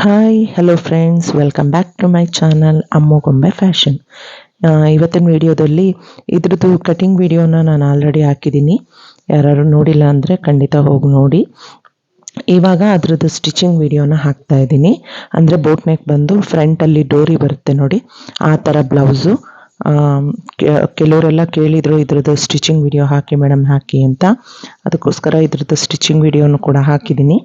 Hi hello friends welcome back to my channel Ammu Gombe fashion ಇವತ್ತಿನ ವಿಡಿಯೋದಲ್ಲಿ ಇದ್ರದ್ದು cutting ವಿಡಿಯೋನ ನಾನು ಆಲ್ರೆಡಿ ಹಾಕಿದ್ದೀನಿ. ಯಾರು ನೋಡಿಲ್ಲ ಅಂದರೆ ಖಂಡಿತ ಹೋಗಿ ನೋಡಿ. ಇವಾಗ ಅದ್ರದ್ದು ಸ್ಟಿಚಿಂಗ್ ವಿಡಿಯೋನ ಹಾಕ್ತಾ ಇದ್ದೀನಿ. ಅಂದರೆ ಬೋಟ್ ನೆಕ್ ಬಂದು ಫ್ರಂಟಲ್ಲಿ ಡೋರಿ ಬರುತ್ತೆ ನೋಡಿ. ಆ ಥರ ಬ್ಲೌಸು ಕೆಲವರೆಲ್ಲ ಕೇಳಿದರು, ಇದ್ರದ್ದು ಸ್ಟಿಚಿಂಗ್ ವಿಡಿಯೋ ಹಾಕಿ ಮೇಡಮ್ ಹಾಕಿ ಅಂತ. ಅದಕ್ಕೋಸ್ಕರ ಇದ್ರದ್ದು ಸ್ಟಿಚಿಂಗ್ ವಿಡಿಯೋನು ಕೂಡ ಹಾಕಿದ್ದೀನಿ.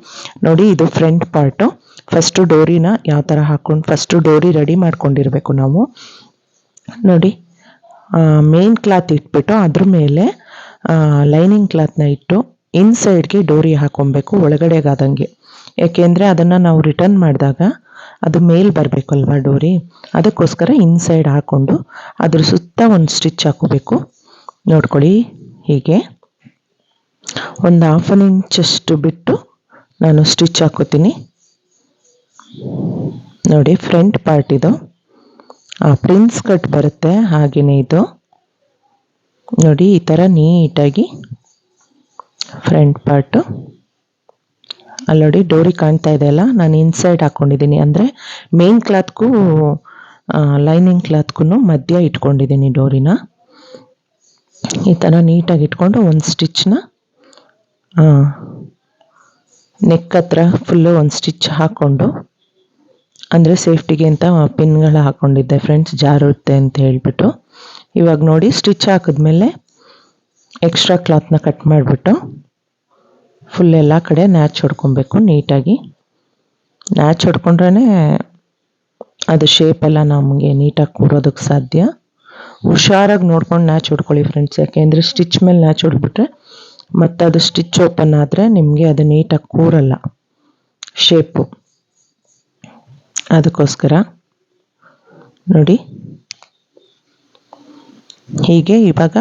ನೋಡಿ, ಇದು ಫ್ರಂಟ್ ಪಾರ್ಟು ಫಸ್ಟು ಡೋರಿನ ಯಾವ ಥರ ಹಾಕ್ಕೊಂಡು ಫಸ್ಟು ಡೋರಿ ರೆಡಿ ಮಾಡ್ಕೊಂಡಿರಬೇಕು ನಾವು. ನೋಡಿ ಮೇನ್ ಕ್ಲಾತ್ ಇಟ್ಬಿಟ್ಟು ಅದ್ರ ಮೇಲೆ ಲೈನಿಂಗ್ ಕ್ಲಾತ್ನ ಇಟ್ಟು ಇನ್ಸೈಡ್ಗೆ ಡೋರಿ ಹಾಕೊಬೇಕು ಒಳಗಡೆಗಾದಂಗೆ. ಯಾಕೆಂದರೆ ಅದನ್ನು ನಾವು ರಿಟರ್ನ್ ಮಾಡಿದಾಗ ಅದು ಮೇಲ್ ಬರಬೇಕಲ್ವಾ ಡೋರಿ? ಅದಕ್ಕೋಸ್ಕರ ಇನ್ಸೈಡ್ ಹಾಕ್ಕೊಂಡು ಅದ್ರ ಸುತ್ತ ಒಂದು ಸ್ಟಿಚ್ ಹಾಕೋಬೇಕು. ನೋಡ್ಕೊಳ್ಳಿ, ಹೀಗೆ. ಒಂದು ಹಾಫ್ ಆನ್ ಇಂಚಷ್ಟು ಬಿಟ್ಟು ನಾನು ಸ್ಟಿಚ್ ಹಾಕೋತೀನಿ. ನೋಡಿ ಫ್ರಂಟ್ ಪಾರ್ಟ್ ಇದು. ಪ್ರಿನ್ಸ್ ಕಟ್ ಬರುತ್ತೆ ಹಾಗೆಯೇ ಇದು. ನೋಡಿ, ಈ ಥರ ನೀಟಾಗಿ ಫ್ರಂಟ್ ಪಾರ್ಟು ಅಲ್ಲಿ ನೋಡಿ ಡೋರಿ ಕಾಣ್ತಾ ಇದೆ ಅಲ್ಲ? ನಾನು ಇನ್ಸೈಡ್ ಹಾಕ್ಕೊಂಡಿದ್ದೀನಿ ಅಂದರೆ ಮೇನ್ ಕ್ಲಾತ್ಗೂ ಲೈನಿಂಗ್ ಕ್ಲಾತ್ಗೂ ಮಧ್ಯ ಇಟ್ಕೊಂಡಿದ್ದೀನಿ ಡೋರಿನ. ಈ ಥರ ನೀಟಾಗಿ ಇಟ್ಕೊಂಡು ಒಂದು ಸ್ಟಿಚ್ನ ನೆಕ್ ಹತ್ರ ಫುಲ್ಲು ಒಂದು ಸ್ಟಿಚ್ ಹಾಕ್ಕೊಂಡು ಅಂದರೆ ಸೇಫ್ಟಿಗೆ ಅಂತ ಪಿನ್ಗಳು ಹಾಕ್ಕೊಂಡಿದ್ದೆ ಫ್ರೆಂಡ್ಸ್ ಜಾರುತ್ತೆ ಅಂತ ಹೇಳಿಬಿಟ್ಟು. ಇವಾಗ ನೋಡಿ ಸ್ಟಿಚ್ ಹಾಕಿದ್ಮೇಲೆ ಎಕ್ಸ್ಟ್ರಾ ಕ್ಲಾತ್ನ ಕಟ್ ಮಾಡಿಬಿಟ್ಟು. ಫುಲ್ ಎಲ್ಲ ಕಡೆ ನ್ಯಾಚ್ ಹೊಡ್ಕೊಬೇಕು ನೀಟಾಗಿ. ನ್ಯಾಚ್ ಹೊಡ್ಕೊಂಡ್ರೇ ಅದು ಶೇಪೆಲ್ಲ ನಮಗೆ ನೀಟಾಗಿ ಕೂರೋದಕ್ಕೆ ಸಾಧ್ಯ. ಹುಷಾರಾಗಿ ನೋಡ್ಕೊಂಡು ನ್ಯಾಚ್ ಹೊಡ್ಕೊಳ್ಳಿ ಫ್ರೆಂಡ್ಸ್ ಯಾಕೆಂದರೆ ಸ್ಟಿಚ್ ಮೇಲೆ ನ್ಯಾಚ್ ಹೊಡ್ಬಿಟ್ರೆ ಮತ್ತು ಅದು ಸ್ಟಿಚ್ ಓಪನ್ ಆದರೆ ನಿಮಗೆ ಅದು ನೀಟಾಗಿ ಕೂರಲ್ಲ ಶೇಪು ಅದಕ್ಕೋಸ್ಕರ ನೋಡಿ. ಹೀಗೆ ಇವಾಗ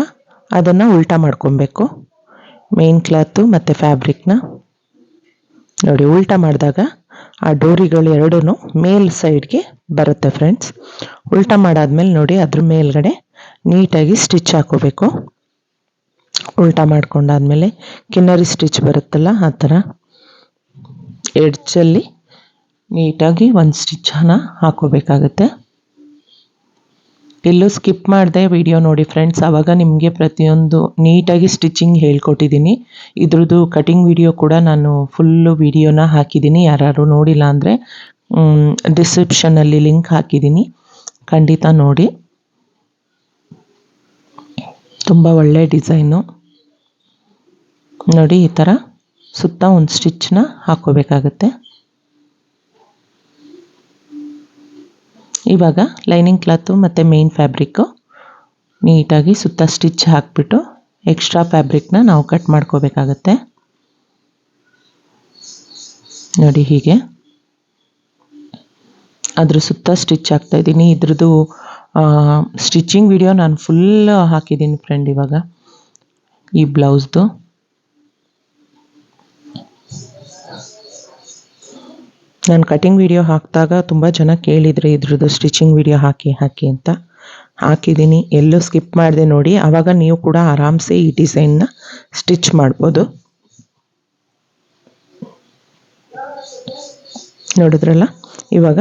ಅದನ್ನು ಉಲ್ಟಾ ಮಾಡ್ಕೊಬೇಕು. ಮೇನ್ ಕ್ಲಾತು ಮತ್ತು ಫ್ಯಾಬ್ರಿಕ್ನ ನೋಡಿ, ಉಲ್ಟಾ ಮಾಡಿದಾಗ ಆ ಡೋರಿಗಳು ಎರಡೂ ಮೇಲ್ ಸೈಡ್ಗೆ ಬರುತ್ತೆ ಫ್ರೆಂಡ್ಸ್ ಉಲ್ಟಾ ಮಾಡಾದ್ಮೇಲೆ ನೋಡಿ ಅದ್ರ ಮೇಲ್ಗಡೆ ನೀಟಾಗಿ ಸ್ಟಿಚ್ ಹಾಕೋಬೇಕು. ಉಲ್ಟಾ ಮಾಡ್ಕೊಂಡಾದ್ಮೇಲೆ ಕಿನ್ನರಿ ಸ್ಟಿಚ್ ಬರುತ್ತಲ್ಲ, ಆ ಥರ. ಎಡ್ಜಲ್ಲಿ ನೀಟಾಗಿ ಒಂದು ಸ್ಟಿಚ್ಚನ್ನು ಹಾಕೋಬೇಕಾಗತ್ತೆ. ಎಲ್ಲೂ ಸ್ಕಿಪ್ ಮಾಡಿದೆ ವಿಡಿಯೋ ನೋಡಿ ಫ್ರೆಂಡ್ಸ್ ಆವಾಗ ನಿಮಗೆ ಪ್ರತಿಯೊಂದು ನೀಟಾಗಿ ಸ್ಟಿಚಿಂಗ್ ಹೇಳ್ಕೊಟ್ಟಿದ್ದೀನಿ ಇದ್ರದ್ದು ಕಟಿಂಗ್ ವಿಡಿಯೋ ಕೂಡ ನಾನು ಫುಲ್ಲು ವಿಡಿಯೋನ ಹಾಕಿದ್ದೀನಿ ಯಾರು ನೋಡಿಲ್ಲ ಅಂದರೆ ಡಿಸ್ಕ್ರಿಪ್ಷನಲ್ಲಿ ಲಿಂಕ್ ಹಾಕಿದ್ದೀನಿ ಖಂಡಿತ ನೋಡಿ. ತುಂಬ ಒಳ್ಳೆ ಡಿಸೈನು ನೋಡಿ ಈ ಥರ ಸುತ್ತ ಒಂದು ಸ್ಟಿಚ್ನ ಹಾಕೋಬೇಕಾಗತ್ತೆ ಇವಾಗ ಲೈನಿಂಗ್ ಕ್ಲಾತು ಮತ್ತು ಮೇನ್ ಫ್ಯಾಬ್ರಿಕ್ಕು ನೀಟಾಗಿ ಸುತ್ತ ಸ್ಟಿಚ್ ಹಾಕ್ಬಿಟ್ಟು ಎಕ್ಸ್ಟ್ರಾ ಫ್ಯಾಬ್ರಿಕ್ನ ನಾವು ಕಟ್ ಮಾಡ್ಕೋಬೇಕಾಗತ್ತೆ. ನೋಡಿ ಹೀಗೆ. ಅದ್ರ ಸುತ್ತ ಸ್ಟಿಚ್ ಹಾಕ್ತಾ ಇದ್ದೀನಿ. ಇದ್ರದ್ದು ಸ್ಟಿಚಿಂಗ್ ವಿಡಿಯೋ ನಾನು ಫುಲ್ ಹಾಕಿದ್ದೀನಿ ಫ್ರೆಂಡ್ ಇವಾಗ. ಈ ಬ್ಲೌಸ್ದು. ನಾನು ಕಟಿಂಗ್ ವಿಡಿಯೋ ಹಾಕಿದಾಗ ತುಂಬ ಜನ ಕೇಳಿದರೆ ಇದ್ರದ್ದು ಸ್ಟಿಚಿಂಗ್ ವಿಡಿಯೋ ಹಾಕಿ ಹಾಕಿ ಅಂತ. ಹಾಕಿದ್ದೀನಿ ಎಲ್ಲೂ ಸ್ಕಿಪ್ ಮಾಡಿದೆ ನೋಡಿ. ಆವಾಗ ನೀವು ಕೂಡ ಆರಾಮ್ಸೆ ಈ ಡಿಸೈನ್ನ ಸ್ಟಿಚ್ ಮಾಡ್ಬೋದು. ನೋಡಿದ್ರಲ್ಲ? ಇವಾಗ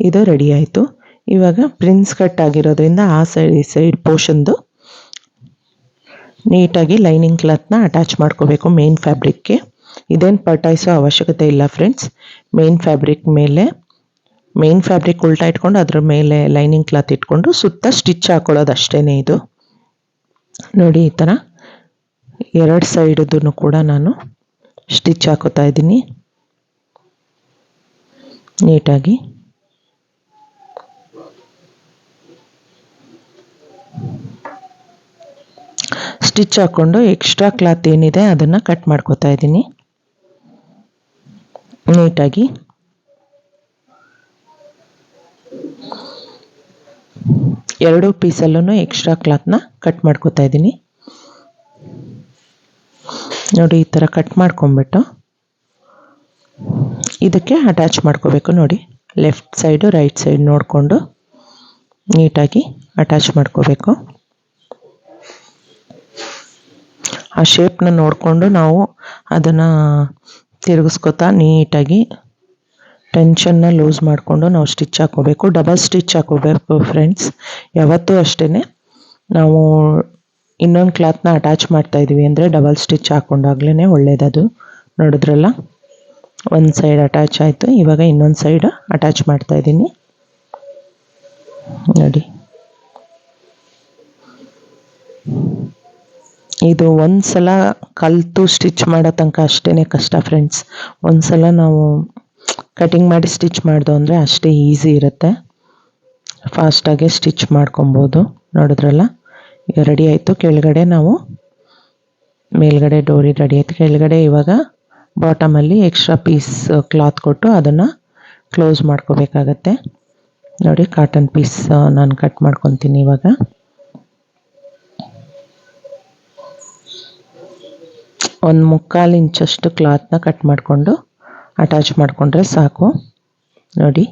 ಇದು ರೆಡಿ ಆಯಿತು. ಇವಾಗ ಪ್ರಿನ್ಸ್ ಕಟ್ ಆಗಿರೋದ್ರಿಂದ ಆ ಸೈಡ್ ಈ ಸೈಡ್ ಪೋರ್ಷನ್ದು ನೀಟಾಗಿ ಲೈನಿಂಗ್ ಕ್ಲಾತ್ನ ಅಟ್ಯಾಚ್ ಮಾಡ್ಕೋಬೇಕು ಮೇನ್ ಫ್ಯಾಬ್ರಿಕ್ಗೆ ಇದೇನು ಪಟಾಯಿಸೋ ಅವಶ್ಯಕತೆ ಇಲ್ಲ ಫ್ರೆಂಡ್ಸ್ ಮೇನ್ ಫ್ಯಾಬ್ರಿಕ್ ಮೇಲೆ ಮೇನ್ ಫ್ಯಾಬ್ರಿಕ್ ಉಲ್ಟಾ ಇಟ್ಕೊಂಡು ಅದ್ರ ಮೇಲೆ ಲೈನಿಂಗ್ ಕ್ಲಾತ್ ಇಟ್ಕೊಂಡು ಸುತ್ತ ಸ್ಟಿಚ್ ಹಾಕೊಳ್ಳೋದು ಅಷ್ಟೇ ಇದು. ನೋಡಿ ಈ ಥರ ಎರಡು ಸೈಡದೂ ಕೂಡ ನಾನು ಸ್ಟಿಚ್ ಹಾಕೋತಾ ಇದ್ದೀನಿ. ನೀಟಾಗಿ. ಸ್ಟಿಚ್ ಹಾಕ್ಕೊಂಡು ಎಕ್ಸ್ಟ್ರಾ ಕ್ಲಾತ್ ಏನಿದೆ ಅದನ್ನು ಕಟ್ ಮಾಡ್ಕೋತಾ ಇದ್ದೀನಿ. ನೀಟಾಗಿ. ಎರಡು ಪೀಸಲ್ಲೂ ಎಕ್ಸ್ಟ್ರಾ ಕ್ಲಾತ್ನ ಕಟ್ ಮಾಡ್ಕೋತಾ ಇದ್ದೀನಿ. ನೋಡಿ, ಈ ಥರ ಕಟ್ ಮಾಡ್ಕೊಂಬಿಟ್ಟು ಇದಕ್ಕೆ ಅಟ್ಯಾಚ್ ಮಾಡ್ಕೋಬೇಕು ನೋಡಿ. ಲೆಫ್ಟ್ ಸೈಡು ರೈಟ್ ಸೈಡ್ ನೋಡಿಕೊಂಡು ನೀಟಾಗಿ ಅಟ್ಯಾಚ್ ಮಾಡ್ಕೋಬೇಕು. ಆ ಶೇಪ್ನ ನೋಡಿಕೊಂಡು ನಾವು ಅದನ್ನು ತಿರುಗಿಸ್ಕೊತಾ ನೀಟಾಗಿ ಟೆನ್ಷನ್ನ ಲೂಸ್ ಮಾಡಿಕೊಂಡು ನಾವು ಸ್ಟಿಚ್ ಹಾಕೋಬೇಕು ಡಬಲ್ ಸ್ಟಿಚ್ ಹಾಕೋಬೇಕು ಫ್ರೆಂಡ್ಸ್. ಯಾವತ್ತೂ ಅಷ್ಟೇ ನಾವು ಇನ್ನೊಂದು ಕ್ಲಾತ್ನ ಅಟ್ಯಾಚ್ ಮಾಡ್ತಾ ಇದೀವಿ ಅಂದರೆ ಡಬಲ್ ಸ್ಟಿಚ್ ಹಾಕೊಂಡಾಗ್ಲೇ ಒಳ್ಳೇದದು. ನೋಡಿದ್ರಲ್ಲ? ಒಂದು ಸೈಡ್ ಅಟ್ಯಾಚ್ ಆಯಿತು. ಇವಾಗ ಇನ್ನೊಂದು ಸೈಡ್ ಅಟ್ಯಾಚ್ ಮಾಡ್ತಾ ಇದ್ದೀನಿ. ನೋಡಿ. ಇದು ಒಂದು ಸಲ ಕಲಿತು ಸ್ಟಿಚ್ ಮಾಡೋ ತನಕ ಅಷ್ಟೇ ಕಷ್ಟ ಫ್ರೆಂಡ್ಸ್ ಒಂದು ಸಲ ನಾವು ಕಟಿಂಗ್ ಮಾಡಿ ಸ್ಟಿಚ್ ಮಾಡ್ದು ಅಂದರೆ ಅಷ್ಟೇ ಈಸಿ ಇರುತ್ತೆ. ಫಾಸ್ಟಾಗೆ ಸ್ಟಿಚ್ ಮಾಡ್ಕೊಬೋದು. ನೋಡಿದ್ರಲ್ಲ? ಈಗ ರೆಡಿ ಆಯಿತು. ಕೆಳಗಡೆ ನಾವು ಮೇಲ್ಗಡೆ ಡೋರಿ ರೆಡಿ ಆಯಿತು. ಕೆಳಗಡೆ ಇವಾಗ ಬಾಟಮಲ್ಲಿ ಎಕ್ಸ್ಟ್ರಾ ಪೀಸ್ ಕ್ಲಾತ್ ಕೊಟ್ಟು ಅದನ್ನು ಕ್ಲೋಸ್ ಮಾಡ್ಕೋಬೇಕಾಗತ್ತೆ. ನೋಡಿ ಕಾಟನ್ ಪೀಸ್ ನಾನು ಕಟ್ ಮಾಡ್ಕೊತೀನಿ ಇವಾಗ. ಒಂದು ಮುಕ್ಕಾಲು ಇಂಚಷ್ಟು ಕ್ಲಾತ್ನ ಕಟ್ ಮಾಡಿಕೊಂಡು ಅಟ್ಯಾಚ್ ಮಾಡಿಕೊಂಡ್ರೆ ಸಾಕು. ನೋಡಿ.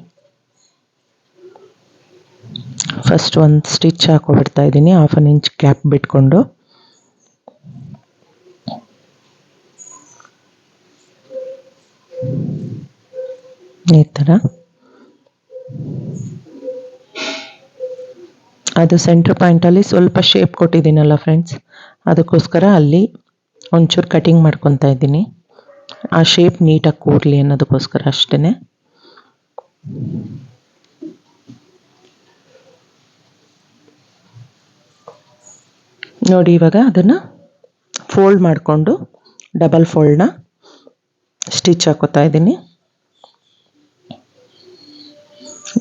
ಫಸ್ಟ್ ಒಂದು ಸ್ಟಿಚ್ ಹಾಕೊಬಿಡ್ತಾ ಇದ್ದೀನಿ ಹಾಫ್ ಅನ್ ಇಂಚ್ ಕ್ಯಾಪ್ ಬಿಟ್ಕೊಂಡು. ಈ ಥರ ಅದು ಸೆಂಟ್ರ್ ಪಾಯಿಂಟಲ್ಲಿ ಸ್ವಲ್ಪ ಶೇಪ್ ಕೊಟ್ಟಿದ್ದೀನಲ್ಲ ಫ್ರೆಂಡ್ಸ್ ಅದಕ್ಕೋಸ್ಕರ ಅಲ್ಲಿ ಒಂಚೂರು ಕಟಿಂಗ್ ಮಾಡ್ಕೊತಾ ಇದ್ದೀನಿ. ಆ ಶೇಪ್ ನೀಟಾಗಿ ಕೂರಲಿ ಅನ್ನೋದಕ್ಕೋಸ್ಕರ ಅಷ್ಟೇ ನೋಡಿ ಇವಾಗ ಅದನ್ನು ಫೋಲ್ಡ್ ಮಾಡಿಕೊಂಡು ಡಬಲ್ ಫೋಲ್ಡ್ನ ಸ್ಟಿಚ್ ಹಾಕೋತಾ ಇದ್ದೀನಿ.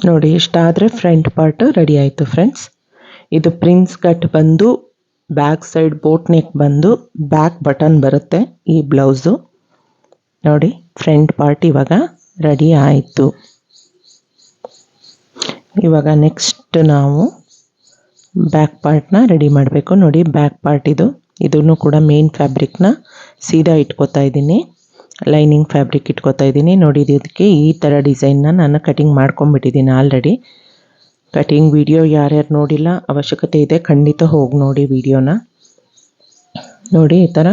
ನೋಡಿ ಇಷ್ಟಾದರೆ ಫ್ರಂಟ್ ಪಾರ್ಟ್ ರೆಡಿ ಆಯಿತು ಫ್ರೆಂಡ್ಸ್ ಇದು ಪ್ರಿನ್ಸ್ ಕಟ್ ಬಂದು ಬ್ಯಾಕ್ ಸೈಡ್ ಬೋಟ್ ನೆಕ್ ಬಂದು ಬ್ಯಾಕ್ ಬಟನ್ ಬರುತ್ತೆ ಈ ಬ್ಲೌಸು ನೋಡಿ ಫ್ರಂಟ್ ಪಾರ್ಟ್ ಇವಾಗ ರೆಡಿ ಆಯಿತು. ಇವಾಗ ನೆಕ್ಸ್ಟ್ ನಾವು ಬ್ಯಾಕ್ ಪಾರ್ಟ್ನ ರೆಡಿ ಮಾಡಬೇಕು. ನೋಡಿ ಬ್ಯಾಕ್ ಪಾರ್ಟ್ ಇದು. ಇದನ್ನು ಕೂಡ ಮೇನ್ ಫ್ಯಾಬ್ರಿಕ್ನ ಸೀದಾ ಇಟ್ಕೋತಾ ಇದ್ದೀನಿ. ಲೈನಿಂಗ್ ಫ್ಯಾಬ್ರಿಕ್ ಇಟ್ಕೋತಾ ಇದ್ದೀನಿ. ನೋಡಿ, ಇದಕ್ಕೆ ಈ ಥರ ಡಿಸೈನ್ನ ನಾನು ಕಟಿಂಗ್ ಮಾಡ್ಕೊಂಬಿಟ್ಟಿದ್ದೀನಿ ಆಲ್ರೆಡಿ ಕಟಿಂಗ್ ವಿಡಿಯೋ ಯಾರ್ಯಾರು ನೋಡಿಲ್ಲ, ಅವಶ್ಯಕತೆ ಇದೆ ಖಂಡಿತ ಹೋಗಿ ನೋಡಿ ವಿಡಿಯೋನ. ನೋಡಿ, ಈ ಥರ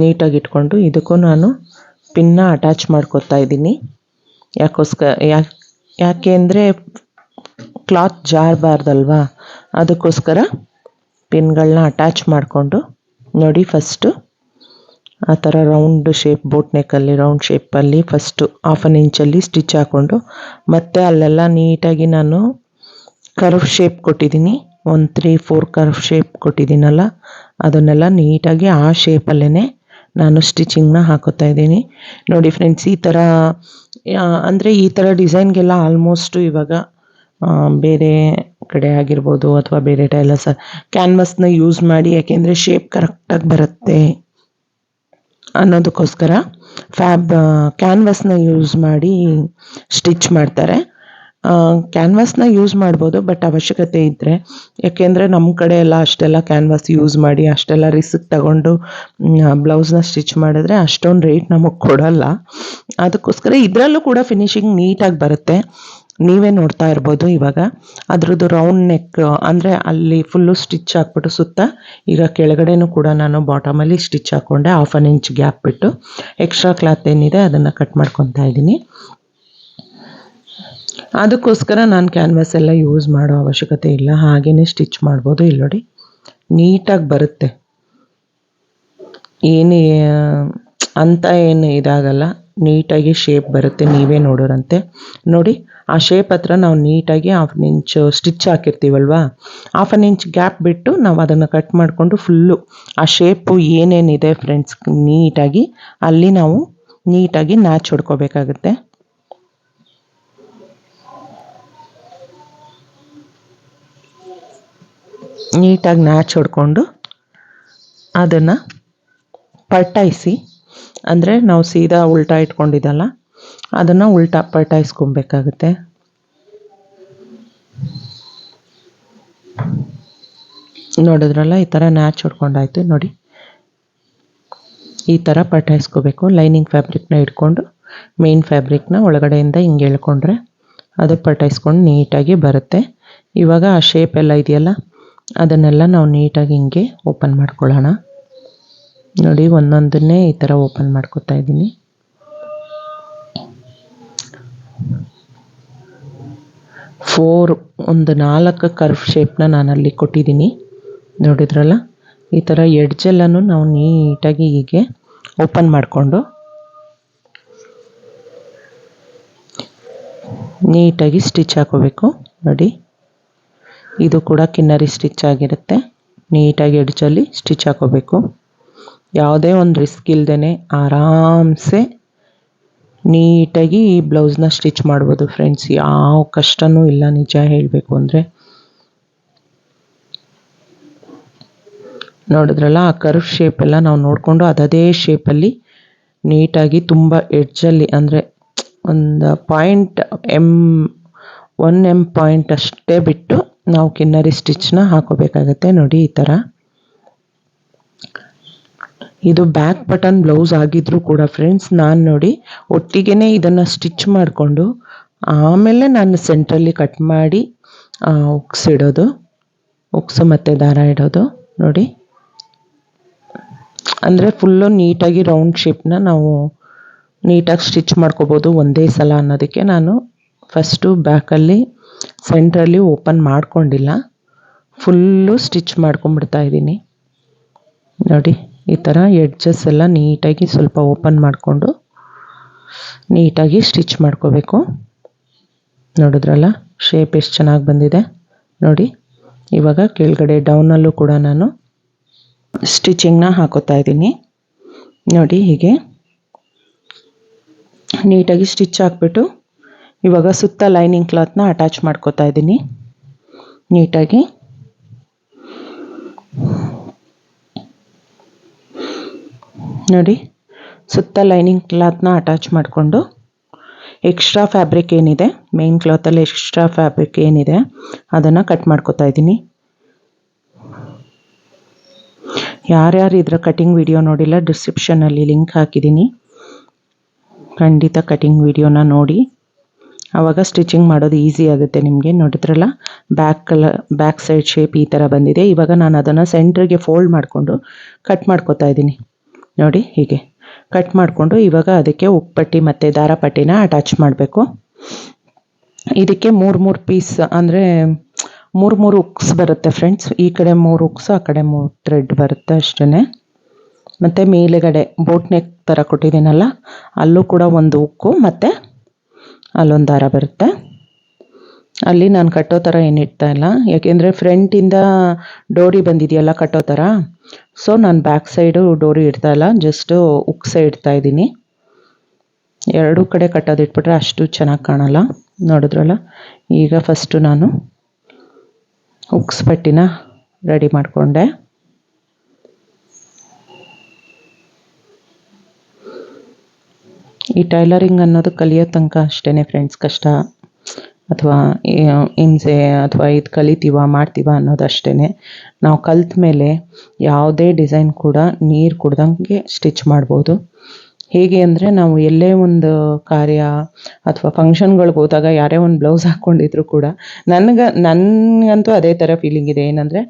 ನೀಟಾಗಿ ಇಟ್ಕೊಂಡು ಇದಕ್ಕೂ ನಾನು ಪಿನ್ನ ಅಟ್ಯಾಚ್ ಮಾಡ್ಕೊತಾ ಇದ್ದೀನಿ. ಯಾಕೋಸ್ಕರ ಯಾಕೆ ಅಂದರೆ ಕ್ಲಾತ್ ಜಾರಬಾರ್ದಲ್ವಾ? ಅದಕ್ಕೋಸ್ಕರ ಪಿನ್ಗಳನ್ನ ಅಟ್ಯಾಚ್ ಮಾಡಿಕೊಂಡು, ನೋಡಿ ಫಸ್ಟು ಆ ಥರ ರೌಂಡ್ ಶೇಪ್ ಬೋಟ್ ನೆಕ್ಕಲ್ಲಿ ರೌಂಡ್ ಶೇಪಲ್ಲಿ ಫಸ್ಟು ಹಾಫ್ ಆನ್ ಇಂಚಲ್ಲಿ ಸ್ಟಿಚ್ ಹಾಕ್ಕೊಂಡು ಮತ್ತೆ ಅಲ್ಲೆಲ್ಲ ನೀಟಾಗಿ ನಾನು ಕರ್ವ್ ಶೇಪ್ ಕೊಟ್ಟಿದ್ದೀನಿ. ಒಂದು ತ್ರೀ ಫೋರ್ ಕರ್ವ್ ಶೇಪ್ ಕೊಟ್ಟಿದ್ದೀನಲ್ಲ, ಅದನ್ನೆಲ್ಲ ನೀಟಾಗಿ ಆ ಶೇಪಲ್ಲೇ ನಾನು ಸ್ಟಿಚಿಂಗ್ನ ಹಾಕೋತಾ ಇದ್ದೀನಿ. ನೋಡಿ ಫ್ರೆಂಡ್ಸ್ ಈ ಥರ ಅಂದರೆ ಈ ಥರ ಡಿಸೈನ್ಗೆಲ್ಲ ಆಲ್ಮೋಸ್ಟು ಇವಾಗ ಬೇರೆ ಕಡೆ ಆಗಿರ್ಬೋದು ಅಥವಾ ಬೇರೆ ಟೈಲರ್ಸ್ ಕ್ಯಾನ್ವಸ್ನ ಯೂಸ್ ಮಾಡಿ, ಯಾಕೆಂದರೆ ಶೇಪ್ ಕರೆಕ್ಟಾಗಿ ಬರುತ್ತೆ ಅನ್ನೋದಕ್ಕೋಸ್ಕರ ಫ್ಯಾಬ್ ಕ್ಯಾನ್ವಸ್ನ ಯೂಸ್ ಮಾಡಿ ಸ್ಟಿಚ್ ಮಾಡ್ತಾರೆ. ಕ್ಯಾನ್ವಾಸ್ನ ಯೂಸ್ ಮಾಡ್ಬೋದು ಬಟ್ ಅವಶ್ಯಕತೆ ಇದ್ದರೆ ಯಾಕೆಂದರೆ ನಮ್ಮ ಕಡೆ ಎಲ್ಲ ಅಷ್ಟೆಲ್ಲ ಕ್ಯಾನ್ವಾಸ್ ಯೂಸ್ ಮಾಡಿ, ಅಷ್ಟೆಲ್ಲ ರಿಸ್ಕ್ ತಗೊಂಡು ಬ್ಲೌಸ್ನ ಸ್ಟಿಚ್ ಮಾಡಿದ್ರೆ ಅಷ್ಟೊಂದು ರೇಟ್ ನಮಗೆ ಕೊಡಲ್ಲ. ಅದಕ್ಕೋಸ್ಕರ ಇದರಲ್ಲೂ ಕೂಡ ಫಿನಿಶಿಂಗ್ ನೀಟಾಗಿ ಬರುತ್ತೆ. ನೀವೇ ನೋಡ್ತಾ ಇರ್ಬೋದು ಇವಾಗ. ಅದರದ್ದು ರೌಂಡ್ ನೆಕ್ ಅಂದರೆ ಅಲ್ಲಿ ಫುಲ್ಲು ಸ್ಟಿಚ್ ಹಾಕ್ಬಿಟ್ಟು ಸುತ್ತ, ಈಗ ಕೆಳಗಡೆನೂ ಕೂಡ ನಾನು ಬಾಟಮಲ್ಲಿ ಸ್ಟಿಚ್ ಹಾಕ್ಕೊಂಡೆ ಹಾಫ್ ಆನ್ ಇಂಚ್ ಗ್ಯಾಪ್ ಬಿಟ್ಟು. ಎಕ್ಸ್ಟ್ರಾ ಕ್ಲಾತ್ ಏನಿದೆ ಅದನ್ನು ಕಟ್ ಮಾಡ್ಕೊತಾ ಇದ್ದೀನಿ. ಅದಕ್ಕೋಸ್ಕರ ನಾನು ಕ್ಯಾನ್ವಾಸ್ ಎಲ್ಲ ಯೂಸ್ ಮಾಡೋ ಅವಶ್ಯಕತೆ ಇಲ್ಲ. ಹಾಗೆಯೇ ಸ್ಟಿಚ್ ಮಾಡ್ಬೋದು. ಇಲ್ಲಿ ನೋಡಿ, ನೀಟಾಗಿ ಬರುತ್ತೆ. ಏನು, ಅಂತ ಏನು ಇದಾಗಲ್ಲ. ನೀಟಾಗಿ ಶೇಪ್ ಬರುತ್ತೆ. ನೀವೇ ನೋಡೋರಂತೆ. ನೋಡಿ, ಆ ಶೇಪ್ ಹತ್ರ ನಾವು ನೀಟಾಗಿ ಹಾಫ್ ಅನ್ ಇಂಚ್ ಸ್ಟಿಚ್ ಹಾಕಿರ್ತೀವಲ್ವಾ? ಹಾಫ್ ಅನ್ ಇಂಚ್ ಗ್ಯಾಪ್ ಬಿಟ್ಟು ನಾವು ಅದನ್ನು ಕಟ್ ಮಾಡಿಕೊಂಡು ಫುಲ್ಲು ಆ ಶೇಪು ಏನೇನಿದೆ ಫ್ರೆಂಡ್ಸ್ ನೀಟಾಗಿ ಅಲ್ಲಿ ನಾವು ನೀಟಾಗಿ ನ್ಯಾಚ್ ಹೊಡ್ಕೋಬೇಕಾಗುತ್ತೆ. ನೀಟಾಗಿ ನ್ಯಾಚ್ ಹೊಡ್ಕೊಂಡು ಅದನ್ನು ಪಟ್ಟಾಯಿಸಿ ಅಂದರೆ ನಾವು ಸೀದಾ ಉಲ್ಟಾ ಇಟ್ಕೊಂಡಿದ್ದಲ್ಲ, ಅದನ್ನು ಉಲ್ಟಾ ಪಟ್ಟಾಯಿಸ್ಕೊಬೇಕಾಗುತ್ತೆ ನೋಡಿದ್ರಲ್ಲ, ಈ ಥರ ನ್ಯಾಚ್ ಹೊಡ್ಕೊಂಡಾಯ್ತು, ನೋಡಿ. ಈ ಥರ ಪಟ್ಟಾಯಿಸ್ಕೋಬೇಕು ಲೈನಿಂಗ್ ಫ್ಯಾಬ್ರಿಕ್ನ ಇಟ್ಕೊಂಡು, ಮೇನ್ ಫ್ಯಾಬ್ರಿಕ್ನ ಒಳಗಡೆಯಿಂದ ಹಿಂಗೆ ಎಳ್ಕೊಂಡ್ರೆ ಅದು ಪಟ್ಟಾಯಿಸ್ಕೊಂಡು ನೀಟಾಗಿ ಬರುತ್ತೆ. ಇವಾಗ ಆ ಶೇಪ್ ಎಲ್ಲ ಇದೆಯಲ್ಲ ಅದನ್ನೆಲ್ಲ ನಾವು ನೀಟಾಗಿ ಹಿಂಗೆ ಓಪನ್ ಮಾಡ್ಕೊಳ್ಳೋಣ. ನೋಡಿ, ಒಂದೊಂದನ್ನೇ ಈ ಥರ ಓಪನ್ ಮಾಡ್ಕೊತಾ ಇದ್ದೀನಿ. ಫೋರ್ ಒಂದು ನಾಲ್ಕು ಕರ್ವ್ ಶೇಪ್ನ ನಾನು ಅಲ್ಲಿ ಕೊಟ್ಟಿದ್ದೀನಿ. ನೋಡಿದ್ರಲ್ಲ? ಈ ಥರ ಎಡ್ಜೆಲ್ಲನೂ ನಾವು ನೀಟಾಗಿ ಹೀಗೆ ಓಪನ್ ಮಾಡಿಕೊಂಡು ನೀಟಾಗಿ ಸ್ಟಿಚ್ ಹಾಕೋಬೇಕು. ನೋಡಿ. ಇದು ಕೂಡ ಕಿನ್ನರಿ ಸ್ಟಿಚ್ ಆಗಿರುತ್ತೆ. ನೀಟಾಗಿ ಎಡ್ಜಲ್ಲಿ ಸ್ಟಿಚ್ ಹಾಕೋಬೇಕು. ಯಾವುದೇ ಒಂದು ರಿಸ್ಕ್ ಇಲ್ಲದೇ ಆರಾಮ್ಸೆ ನೀಟಾಗಿ ಈ ಬ್ಲೌಸ್ನ ಸ್ಟಿಚ್ ಮಾಡ್ಬೋದು ಫ್ರೆಂಡ್ಸ್. ಯಾವ ಕಷ್ಟನೂ ಇಲ್ಲ ನಿಜ ಹೇಳಬೇಕು ಅಂದರೆ. ನೋಡಿದ್ರಲ್ಲ, ಆ ಕರ್ವ್ ಶೇಪೆಲ್ಲ ನಾವು ನೋಡಿಕೊಂಡು ಅದದೇ ಶೇಪಲ್ಲಿ ನೀಟಾಗಿ ತುಂಬ ಎಡ್ಜಲ್ಲಿ ಅಂದರೆ ಒಂದು point um one um point ಅಷ್ಟೇ ಬಿಟ್ಟು ನಾವು ಕಿನ್ನರಿ ಸ್ಟಿಚ್ನ ಹಾಕೋಬೇಕಾಗತ್ತೆ. ನೋಡಿ, ಈ ಥರ ಇದು ಬ್ಯಾಕ್ ಬಟನ್ ಬ್ಲೌಸ್ ಆಗಿದ್ರು ಕೂಡ ಫ್ರೆಂಡ್ಸ್, ನಾನು ನೋಡಿ ಒಟ್ಟಿಗೆ ಇದನ್ನು ಸ್ಟಿಚ್ ಮಾಡಿಕೊಂಡು, ಆಮೇಲೆ ನಾನು ಸೆಂಟ್ರಲ್ಲಿ ಕಟ್ ಮಾಡಿ ಉಕ್ಸಿಡೋದು ಉಕ್ಸು ಮತ್ತು ದಾರ ಇಡೋದು. ನೋಡಿ. ಅಂದರೆ ಫುಲ್ಲು ನೀಟಾಗಿ ರೌಂಡ್ ಶೇಪ್ನ ನಾವು ನೀಟಾಗಿ ಸ್ಟಿಚ್ ಮಾಡ್ಕೋಬೋದು ಒಂದೇ ಸಲ ಅನ್ನೋದಕ್ಕೆ ನಾನು ಫಸ್ಟು ಬ್ಯಾಕಲ್ಲಿ ಸೆಂಟ್ರಲ್ಲಿ ಓಪನ್ ಮಾಡ್ಕೊಂಡಿಲ್ಲ. ಫುಲ್ಲು ಸ್ಟಿಚ್ ಮಾಡ್ಕೊಂಬಿಡ್ತಾ ಇದ್ದೀನಿ. ನೋಡಿ, ಈ ಥರ ಎಡ್ಜಸ್ ಎಲ್ಲ ನೀಟಾಗಿ ಸ್ವಲ್ಪ ಓಪನ್ ಮಾಡಿಕೊಂಡು ನೀಟಾಗಿ ಸ್ಟಿಚ್ ಮಾಡ್ಕೋಬೇಕು. ನೋಡಿದ್ರಲ್ಲ ಶೇಪ್ ಎಷ್ಟು ಚೆನ್ನಾಗಿ ಬಂದಿದೆ. ನೋಡಿ, ಇವಾಗ ಕೆಳಗಡೆ ಡೌನಲ್ಲೂ ಕೂಡ ನಾನು ಸ್ಟಿಚಿಂಗ್ನ ಹಾಕೋತಾ ಇದ್ದೀನಿ. ನೋಡಿ, ಹೀಗೆ ನೀಟಾಗಿ ಸ್ಟಿಚ್ ಹಾಕ್ಬಿಟ್ಟು ಇವಾಗ ಸುತ್ತ ಲೈನಿಂಗ್ ಕ್ಲಾತ್ನ ಅಟ್ಯಾಚ್ ಮಾಡ್ಕೋತಾ ಇದ್ದೀನಿ. ನೀಟಾಗಿ. ನೋಡಿ, ಸುತ್ತ ಲೈನಿಂಗ್ ಕ್ಲಾತ್ನ ಅಟ್ಯಾಚ್ ಮಾಡಿಕೊಂಡು ಎಕ್ಸ್ಟ್ರಾ ಫ್ಯಾಬ್ರಿಕ್ ಏನಿದೆ ಮೇನ್ ಕ್ಲಾತಲ್ಲಿ ಎಕ್ಸ್ಟ್ರಾ ಫ್ಯಾಬ್ರಿಕ್ ಏನಿದೆ, ಅದನ್ನು ಕಟ್ ಮಾಡ್ಕೋತಾ ಇದ್ದೀನಿ. ಯಾರ್ಯಾರು ಇದರ ಕಟಿಂಗ್ ವಿಡಿಯೋ ನೋಡಿಲ್ಲ ಡಿಸ್ಕ್ರಿಪ್ಷನಲ್ಲಿ ಲಿಂಕ್ ಹಾಕಿದ್ದೀನಿ. ಖಂಡಿತ ಕಟಿಂಗ್ ವಿಡಿಯೋನ ನೋಡಿ. ಆವಾಗ ಸ್ಟಿಚಿಂಗ್ ಮಾಡೋದು ಈಸಿ ಆಗುತ್ತೆ ನಿಮಗೆ, ನೋಡಿದ್ರಲ್ಲ? Back colour back side shape ಈ ಥರ ಬಂದಿದೆ. ಇವಾಗ ನಾನು ಅದನ್ನು ಸೆಂಟ್ರಿಗೆ ಫೋಲ್ಡ್ ಮಾಡಿಕೊಂಡು ಕಟ್ ಮಾಡ್ಕೊತಾ ಇದ್ದೀನಿ. ನೋಡಿ ಹೀಗೆ. ಕಟ್ ಮಾಡಿಕೊಂಡು ಇವಾಗ ಅದಕ್ಕೆ ಉಪ್ಪಟ್ಟಿ ಮತ್ತು ದಾರಪಟ್ಟಿನ ಅಟ್ಯಾಚ್ ಮಾಡಬೇಕು. ಇದಕ್ಕೆ ಮೂರು ಮೂರು ಪೀಸ್ ಅಂದರೆ ಮೂರು ಮೂರು ಉಕ್ಸ್ ಬರುತ್ತೆ ಫ್ರೆಂಡ್ಸ್ ಈ ಕಡೆ ಮೂರು ಉಕ್ಸ್ ಆ ಕಡೆ ಮೂರು ಥ್ರೆಡ್ ಬರುತ್ತೆ ಅಷ್ಟೇ ಮತ್ತು ಮೇಲೆಗಡೆ ಬೋಟ್ ನೆಕ್ ಥರ ಕೊಟ್ಟಿದ್ದೀನಲ್ಲ, ಅಲ್ಲೂ ಕೂಡ ಒಂದು ಉಕ್ಕು ಮತ್ತು ಅಲ್ಲೊಂದು ದಾರ ಬರುತ್ತೆ. ಅಲ್ಲಿ ನಾನು ಕಟ್ಟೋ ಥರ ಏನು ಇಡ್ತಾ ಇಲ್ಲ. ಯಾಕೆಂದರೆ ಫ್ರಂಟಿಂದ ಡೋರಿ ಬಂದಿದೆಯಲ್ಲ ಕಟ್ಟೋ ಥರ ಸೊ ನಾನು ಬ್ಯಾಕ್ ಸೈಡು ಡೋರಿ ಇಡ್ತಾ ಇಲ್ಲ. ಜಸ್ಟು ಉಕ್ಸೆ ಇಡ್ತಾ ಇದ್ದೀನಿ. ಎರಡೂ ಕಡೆ ಕಟ್ಟೋದು ಇಟ್ಬಿಟ್ರೆ ಅಷ್ಟು ಚೆನ್ನಾಗಿ ಕಾಣಲ್ಲ. ನೋಡಿದ್ರಲ್ಲ? ಈಗ ಫಸ್ಟು ನಾನು ಉಕ್ಸ್ ಪಟ್ಟಿನ ರೆಡಿ ಮಾಡಿಕೊಂಡೆ. ಈ ಟೈಲರಿಂಗ್ ಅನ್ನೋದು ಕಲಿಯೋ ತನಕ ಅಷ್ಟೇ ಫ್ರೆಂಡ್ಸ್ ಕಷ್ಟ. ಅಥವಾ ಹಿಂಸೆ ಅಥವಾ ಇದು ಕಲಿತೀವ, ಮಾಡ್ತೀವ ಅನ್ನೋದು ಅಷ್ಟೇ ನಾವು ಕಲ್ತ ಮೇಲೆ ಯಾವುದೇ ಡಿಸೈನ್ ಕೂಡ ನೀರು ಕುಡ್ದಂಗೆ ಸ್ಟಿಚ್ ಮಾಡ್ಬೋದು. ಹೇಗೆ ಅಂದರೆ ನಾವು ಎಲ್ಲೇ ಒಂದು ಕಾರ್ಯ ಅಥವಾ ಫಂಕ್ಷನ್ಗಳಿಗೆ ಹೋದಾಗ ಯಾರೇ ಒಂದು ಬ್ಲೌಸ್ ಹಾಕ್ಕೊಂಡಿದ್ರು ಕೂಡ ನನಗೆ, ನನಗಂತೂ ಅದೇ ಥರ ಫೀಲಿಂಗ್ ಇದೆ. ಏನಂದರೆ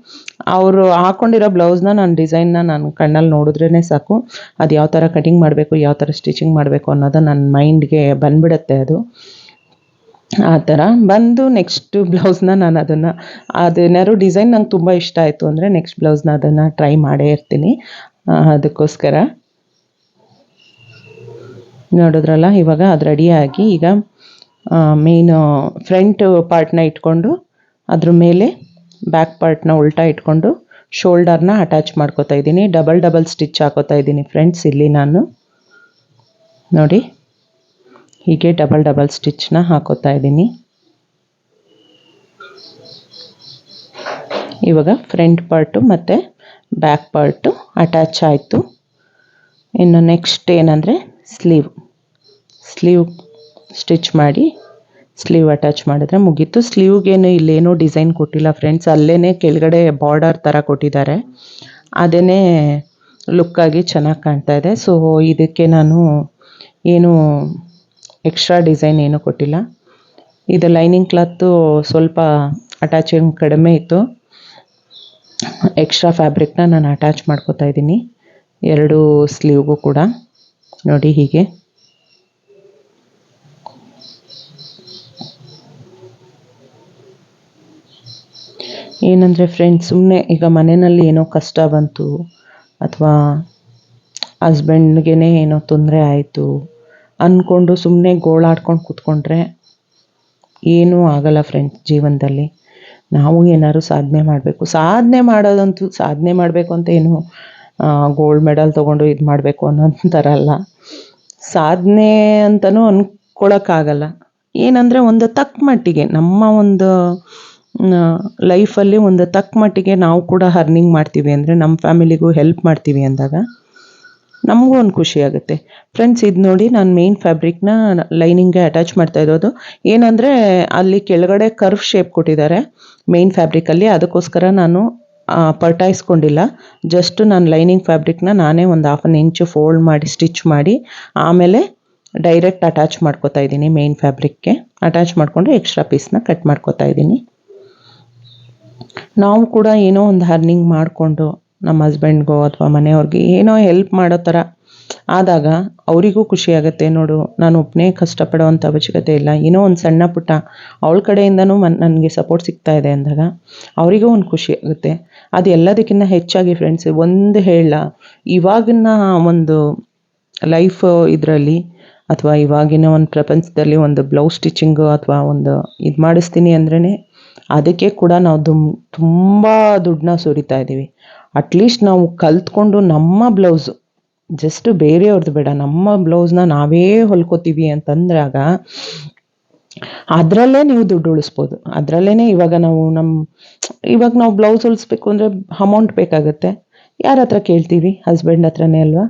ಅವರು ಹಾಕ್ಕೊಂಡಿರೋ ಬ್ಲೌಸ್ನ ನಾನು ಡಿಸೈನ್ನ ನಾನು ಕಣ್ಣಲ್ಲಿ ನೋಡಿದ್ರೇ ಸಾಕು. ಅದು ಯಾವ ಥರ ಕಟಿಂಗ್ ಮಾಡಬೇಕು, ಯಾವ ಥರ ಸ್ಟಿಚಿಂಗ್ ಮಾಡಬೇಕು ಅನ್ನೋದು ನನ್ನ ಮೈಂಡ್ಗೆ ಬಂದ್ಬಿಡತ್ತೆ ಅದು. ಆ ಥರ ಬಂದು ನೆಕ್ಸ್ಟ್ ಬ್ಲೌಸ್ನ ನಾನು ಅದನ್ನು ಅದೇನಾದ್ರು ಡಿಸೈನ್ ನಂಗೆ ತುಂಬ ಇಷ್ಟ ಆಯಿತು ಅಂದರೆ ನೆಕ್ಸ್ಟ್ ಬ್ಲೌಸ್ನ ಅದನ್ನು ಟ್ರೈ ಮಾಡೇ ಇರ್ತೀನಿ. ಅದಕ್ಕೋಸ್ಕರ. ನೋಡಿದ್ರಲ್ಲ, ಇವಾಗ ಅದು ರೆಡಿಯಾಗಿ ಈಗ ಮೇನ್ ಫ್ರಂಟ್ ಪಾರ್ಟ್ನ ಇಟ್ಕೊಂಡು ಅದ್ರ ಮೇಲೆ ಬ್ಯಾಕ್ ಪಾರ್ಟ್ನ ಉಲ್ಟಾ ಇಟ್ಕೊಂಡು ಶೋಲ್ಡರ್ನ ಅಟ್ಯಾಚ್ ಮಾಡ್ಕೋತಾ ಇದ್ದೀನಿ. ಡಬಲ್ ಡಬಲ್ ಸ್ಟಿಚ್ ಹಾಕೋತಾ ಇದ್ದೀನಿ ಫ್ರೆಂಡ್ಸ್ ಇಲ್ಲಿ ನಾನು. ನೋಡಿ, ಹೀಗೆ ಡಬಲ್ ಡಬಲ್ ಸ್ಟಿಚ್ನ ಹಾಕೋತಾ ಇದ್ದೀನಿ. ಇವಾಗ ಫ್ರಂಟ್ ಪಾರ್ಟು ಮತ್ತು ಬ್ಯಾಕ್ ಪಾರ್ಟು ಅಟ್ಯಾಚ್ ಆಯಿತು. ಇನ್ನು ನೆಕ್ಸ್ಟ್ ಏನಂದರೆ ಸ್ಲೀವ್ ಸ್ಲೀವ್ ಸ್ಟಿಚ್ ಮಾಡಿ ಸ್ಲೀವ್ ಅಟ್ಯಾಚ್ ಮಾಡಿದ್ರೆ ಮುಗೀತು. ಸ್ಲೀವ್ಗೇನು ಇಲ್ಲೇನೂ ಡಿಸೈನ್ ಕೊಟ್ಟಿಲ್ಲ ಫ್ರೆಂಡ್ಸ್ ಅಲ್ಲೇ ಕೆಳಗಡೆ ಬಾರ್ಡರ್ ಥರ ಕೊಟ್ಟಿದ್ದಾರೆ. ಅದೇ ಲುಕ್ಕಾಗಿ ಚೆನ್ನಾಗಿ ಕಾಣ್ತಾ ಇದೆ. ಸೊ ಇದಕ್ಕೆ ನಾನು ಏನು ಎಕ್ಸ್ಟ್ರಾ ಡಿಸೈನ್ ಏನೂ ಕೊಟ್ಟಿಲ್ಲ. ಇದು ಲೈನಿಂಗ್ ಕ್ಲಾತು ಸ್ವಲ್ಪ ಅಟ್ಯಾಚಿಂಗ್ ಕಡಿಮೆ ಇತ್ತು. ಎಕ್ಸ್ಟ್ರಾ ಫ್ಯಾಬ್ರಿಕ್ನ ನಾನು ಅಟ್ಯಾಚ್ ಮಾಡ್ಕೋತಾ ಇದ್ದೀನಿ. ಎರಡು ಸ್ಲೀವ್ಗೂ ಕೂಡ. ನೋಡಿ ಹೀಗೆ. ಏನಂದರೆ ಫ್ರೆಂಡ್ಸ್ ಸುಮ್ಮನೆ ಈಗ ಮನೆಯಲ್ಲಿ ಏನೋ ಕಷ್ಟ ಬಂತು ಅಥವಾ ಹಸ್ಬೆಂಡ್ಗೆ ಏನೋ ತೊಂದರೆ ಆಯಿತು ಅಂದ್ಕೊಂಡು ಸುಮ್ಮನೆ ಗೋಳಾಡ್ಕೊಂಡು ಕೂತ್ಕೊಂಡ್ರೆ ಏನೂ ಆಗಲ್ಲ ಫ್ರೆಂಡ್ಸ್ ಜೀವನದಲ್ಲಿ. ನಾವು ಏನಾದ್ರು ಸಾಧನೆ ಮಾಡಬೇಕು. ಸಾಧನೆ ಮಾಡೋದಂತೂ, ಸಾಧನೆ ಮಾಡಬೇಕು ಅಂತ ಏನು ಗೋಲ್ಡ್ ಮೆಡಲ್ ತೊಗೊಂಡು ಇದು ಮಾಡಬೇಕು ಅನ್ನೋ ಥರ ಅಲ್ಲ. ಸಾಧನೆ ಅಂತಲೂ ಅಂದ್ಕೊಳಕ್ಕಾಗಲ್ಲ ಏನಂದರೆ ಒಂದು ತಕ್ಕ ಮಟ್ಟಿಗೆ, ನಮ್ಮ ಒಂದು ಲೈಫಲ್ಲಿ ಒಂದು ತಕ್ಕ ಮಟ್ಟಿಗೆ ನಾವು ಕೂಡ ಹರ್ನಿಂಗ್ ಮಾಡ್ತೀವಿ ಅಂದರೆ ನಮ್ಮ ಫ್ಯಾಮಿಲಿಗೂ ಹೆಲ್ಪ್ ಮಾಡ್ತೀವಿ ಅಂದಾಗ ನಮಗೂ ಒಂದು ಖುಷಿ ಆಗುತ್ತೆ. ಫ್ರೆಂಡ್ಸ್ ಇದು ನೋಡಿ ನಾನು ಮೇನ್ ಫ್ಯಾಬ್ರಿಕ್ನ ಲೈನಿಂಗ್ಗೆ ಅಟ್ಯಾಚ್ ಮಾಡ್ತಾ ಇರೋದು. ಏನಂದರೆ ಅಲ್ಲಿ ಕೆಳಗಡೆ ಕರ್ವ್ ಶೇಪ್ ಕೊಟ್ಟಿದ್ದಾರೆ ಮೇನ್ ಫ್ಯಾಬ್ರಿಕಲ್ಲಿ ಅದಕ್ಕೋಸ್ಕರ ನಾನು ಪರ್ಟಾಯಿಸ್ಕೊಂಡಿಲ್ಲ. ಜಸ್ಟ್ ನಾನು ಲೈನಿಂಗ್ ಫ್ಯಾಬ್ರಿಕ್ನ ನಾನೇ ಒಂದು ಹಾಫ್ ಅನ್ ಇಂಚು ಫೋಲ್ಡ್ ಮಾಡಿ ಸ್ಟಿಚ್ ಮಾಡಿ, ಆಮೇಲೆ ಡೈರೆಕ್ಟ್ ಅಟ್ಯಾಚ್ ಮಾಡ್ಕೋತಾ ಇದ್ದೀನಿ ಮೇನ್ ಫ್ಯಾಬ್ರಿಕ್ಗೆ ಅಟ್ಯಾಚ್ ಮಾಡಿಕೊಂಡು ಎಕ್ಸ್ಟ್ರಾ ಪೀಸ್ನ ಕಟ್ ಮಾಡ್ಕೋತಾ ಇದ್ದೀನಿ. ನಾವು ಕೂಡ ಏನೋ ಒಂದು ಹರ್ನಿಂಗ್ ಮಾಡಿಕೊಂಡು ನಮ್ಮ ಹಸ್ಬೆಂಡ್ಗೋ ಅಥವಾ ಮನೆಯವ್ರಿಗೆ ಏನೋ ಹೆಲ್ಪ್ ಮಾಡೋ ಥರ ಆದಾಗ ಅವರಿಗೂ ಖುಷಿಯಾಗುತ್ತೆ ನೋಡು, ನಾನು ಒಬ್ಬನೇ ಕಷ್ಟಪಡೋವಂಥ ಅವಶ್ಯಕತೆ ಇಲ್ಲ. ಏನೋ ಒಂದು ಸಣ್ಣ ಪುಟ್ಟ ಅವಳ ಕಡೆಯಿಂದನೂ ಮನ್, ನನಗೆ ಸಪೋರ್ಟ್ ಸಿಗ್ತಾ ಇದೆ ಅಂದಾಗ ಅವರಿಗೂ ಒಂದು ಖುಷಿ ಆಗುತ್ತೆ. ಅದು ಎಲ್ಲದಕ್ಕಿಂತ ಹೆಚ್ಚಾಗಿ ಫ್ರೆಂಡ್ಸ್ ಒಂದು ಹೇಳ, ಇವಾಗಿನ ಒಂದು ಲೈಫ್ ಇದರಲ್ಲಿ ಅಥವಾ ಇವಾಗಿನ ಒಂದು ಪ್ರಪಂಚದಲ್ಲಿ ಒಂದು ಬ್ಲೌಸ್ ಸ್ಟಿಚಿಂಗು ಅಥವಾ ಒಂದು ಇದು ಮಾಡಿಸ್ತೀನಿ ಅಂದ್ರೇ ಅದಕ್ಕೆ ಕೂಡ ನಾವು ದುಮ್, ತುಂಬ ದುಡ್ಡನ್ನ ಸುರಿತಾ ಇದ್ದೀವಿ. ಅಟ್ಲೀಸ್ಟ್ ನಾವು ಕಲ್ತ್ಕೊಂಡು ನಮ್ಮ ಬ್ಲೌಸು ಜಸ್ಟ್ ಬೇರೆಯವ್ರದ್ದು ಬೇಡ, ನಮ್ಮ ಬ್ಲೌಸ್ನ ನಾವೇ ಹೊಲ್ಕೋತೀವಿ ಅಂತಂದ್ರಾಗ ಅದರಲ್ಲೇ ನೀವು ದುಡ್ಡು ಉಳಿಸ್ಬೋದು. ಅದರಲ್ಲೇ ಇವಾಗ ನಾವು ನಮ್ಮ ಇವಾಗ ನಾವು ಬ್ಲೌಸ್ ಹೊಲಿಸ್ಬೇಕು ಅಂದರೆ ಅಮೌಂಟ್ ಬೇಕಾಗುತ್ತೆ. ಯಾರ ಹತ್ರ ಕೇಳ್ತೀವಿ ಹಸ್ಬೆಂಡ್ ಹತ್ರನೇ ಅಲ್ವಾ?